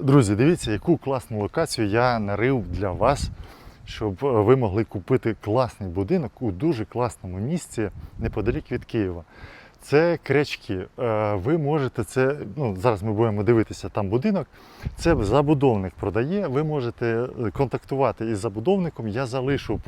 Друзі, дивіться, яку класну локацію я нарив для вас, щоб е, ви могли купити класний будинок у дуже класному місці неподалік від Києва. Це крячки. Е, Ви можете це. Ну, зараз ми будемо дивитися там будинок. Це забудовник продає. Ви можете е, контактувати із забудовником. Я залишу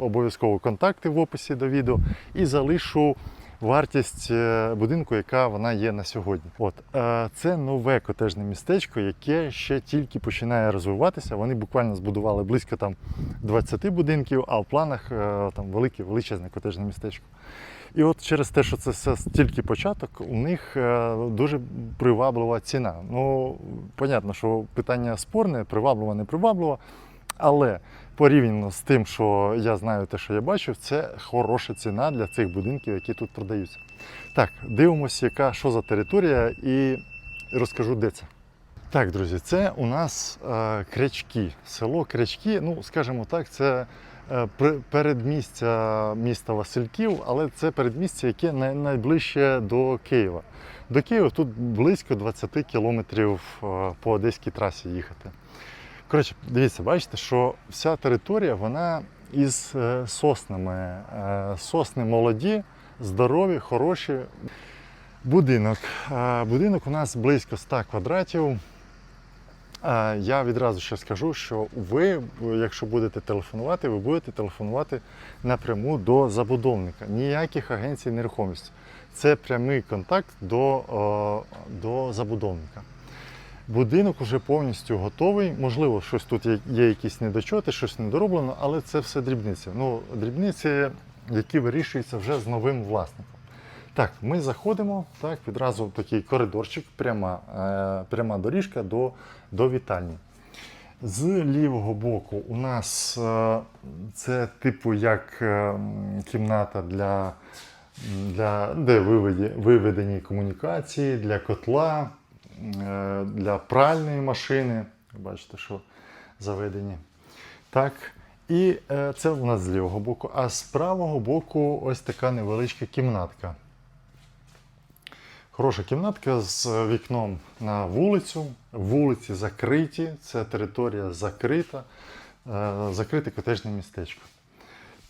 обов'язково контакти в описі до відео і залишу вартість е, будинку, яка вона є на сьогодні. От е, це нове котежне містечко, яке ще тільки починає розвиватися. Вони буквально збудували близько там 20 будинків, а в планах е, там велике величезне котежне містечко. І от через те, що це все тільки початок, у них дуже приваблива ціна. Ну, понятно, що питання спорне, приваблива, не приваблива, але порівняно з тим, що я знаю, те, що я бачив, це хороша ціна для цих будинків, які тут продаються. Так, дивимося, яка що за територія, і розкажу, де це. Так, друзі, це у нас е, Крячки. Село Крячки, ну, скажімо так, це е, передмістя міста Васильків, але це передмістя, яке най- найближче до Києва. До Києва тут близько 20 кілометрів е, по одеській трасі їхати. Коротше, дивіться, бачите, що вся територія вона із е, соснами. Е, Сосни молоді, здорові, хороші. Будинок. Е, Будинок у нас близько 100 квадратів. Я відразу ще скажу, що ви, якщо будете телефонувати, ви будете телефонувати напряму до забудовника. Ніяких агенцій нерухомості. Це прямий контакт до, до забудовника. Будинок вже повністю готовий. Можливо, щось тут є, якісь недочоти, щось недороблено, але це все дрібниці. Ну, дрібниці, які вирішуються вже з новим власником. Так, ми заходимо, так, відразу такий коридорчик, пряма, е, пряма доріжка до, до вітальні. З лівого боку у нас е, це типу як е, кімната для, для де виведі, виведені комунікації, для котла, для пральної машини. Бачите, що заведені. Так. І е, це у нас з лівого боку. А з правого боку ось така невеличка кімнатка. Хороша кімнатка з вікном на вулицю. Вулиці закриті, це територія закрита, е, закрите котежне містечко.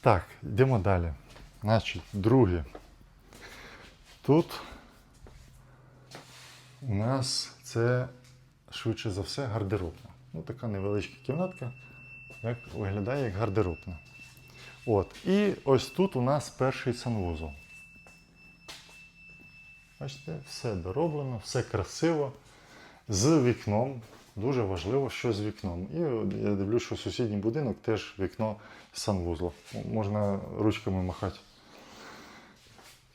Так, йдемо далі. Значить, друге. Тут у нас це швидше за все гардеробна. Ну, така невеличка кімнатка, як виглядає як гардеробна. От. І ось тут у нас перший санвузол. Бачите, все дороблено, все красиво. З вікном. Дуже важливо, що з вікном. І я дивлюсь, що сусідній будинок теж вікно з санвузлом. Можна ручками махати.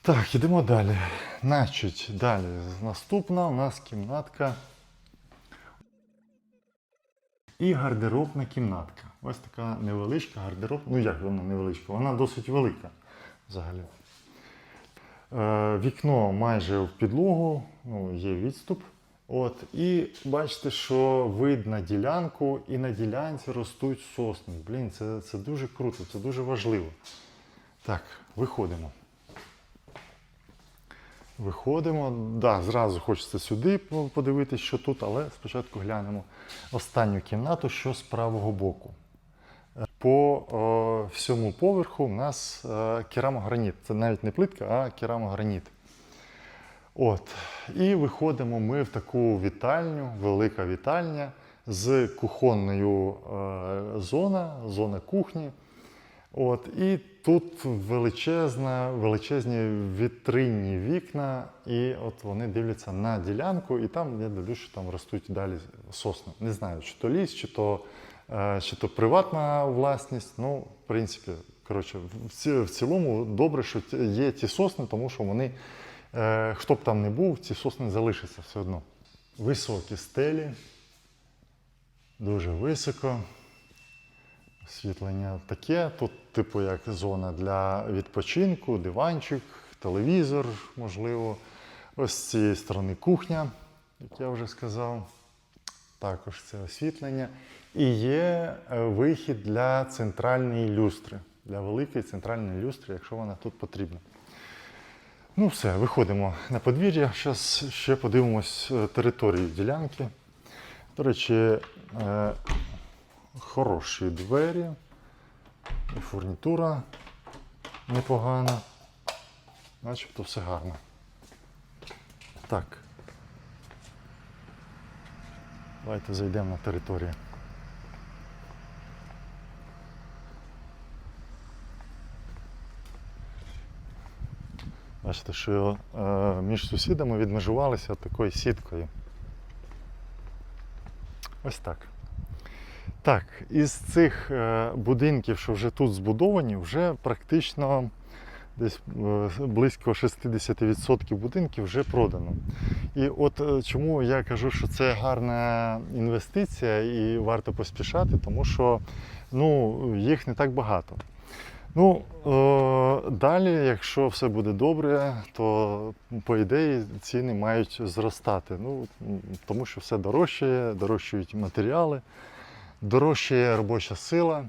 Так, ідемо далі. Значить, далі. Наступна у нас кімнатка. І гардеробна кімнатка. Ось така невеличка гардеробна. Ну як вона невеличка? Вона досить велика взагалі. Е, Вікно майже в підлогу, ну, є відступ. От, і бачите, що вид на ділянку, і на ділянці ростуть сосни. Блін, це, це дуже круто, це дуже важливо. Так, виходимо. Виходимо. Да, зразу хочеться сюди подивитися, що тут, але спочатку глянемо останню кімнату, що з правого боку. Е, По е, всьому поверху у нас е, керамограніт. Це навіть не плитка, а керамограніт. От. І виходимо ми в таку вітальню, велика вітальня з кухонною е, зона, зона кухні. От, і тут величезна, величезні вітринні вікна, і от вони дивляться на ділянку, і там я дивлюсь, що там ростуть далі сосни. Не знаю, чи то ліс, чи то, е, чи то приватна власність. Ну, в принципі, коротше, в, цілому добре, що є ті сосни, тому що вони, е, хто б там не був, ці сосни залишаться все одно. Високі стелі, дуже високо. Освітлення таке. Тут, типу, як зона для відпочинку, диванчик, телевізор, можливо. Ось з цієї сторони кухня, як я вже сказав. Також це освітлення. І є е, вихід для центральної люстри, для великої центральної люстри, якщо вона тут потрібна. Ну, все, виходимо на подвір'я. Зараз ще подивимось е, територію ділянки. До речі, е, хороші двері, і фурнітура непогана. Начебто все гарно. Так. Давайте зайдемо на територію. Бачите, що е, між сусідами відмежувалися такою сіткою. Ось так. Так, із цих е, будинків, що вже тут збудовані, вже практично десь е, близько 60% будинків вже продано. І от е, чому я кажу, що це гарна інвестиція і варто поспішати, тому що ну, їх не так багато. Ну, е, далі, якщо все буде добре, то по ідеї ціни мають зростати. Ну, тому що все дорожчає, дорожчають матеріали, дорожчає робоча сила.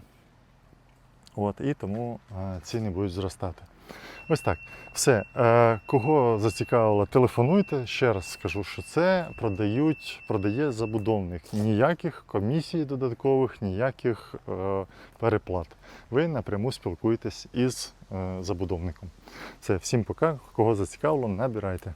От, і тому е, ціни будуть зростати. Ось так. Все. Е, кого зацікавило, телефонуйте. Ще раз скажу, що це продають, продає забудовник. Ніяких комісій додаткових, ніяких е, переплат. Ви напряму спілкуєтесь із забудовником. Все, всім пока. Кого зацікавило, набирайте.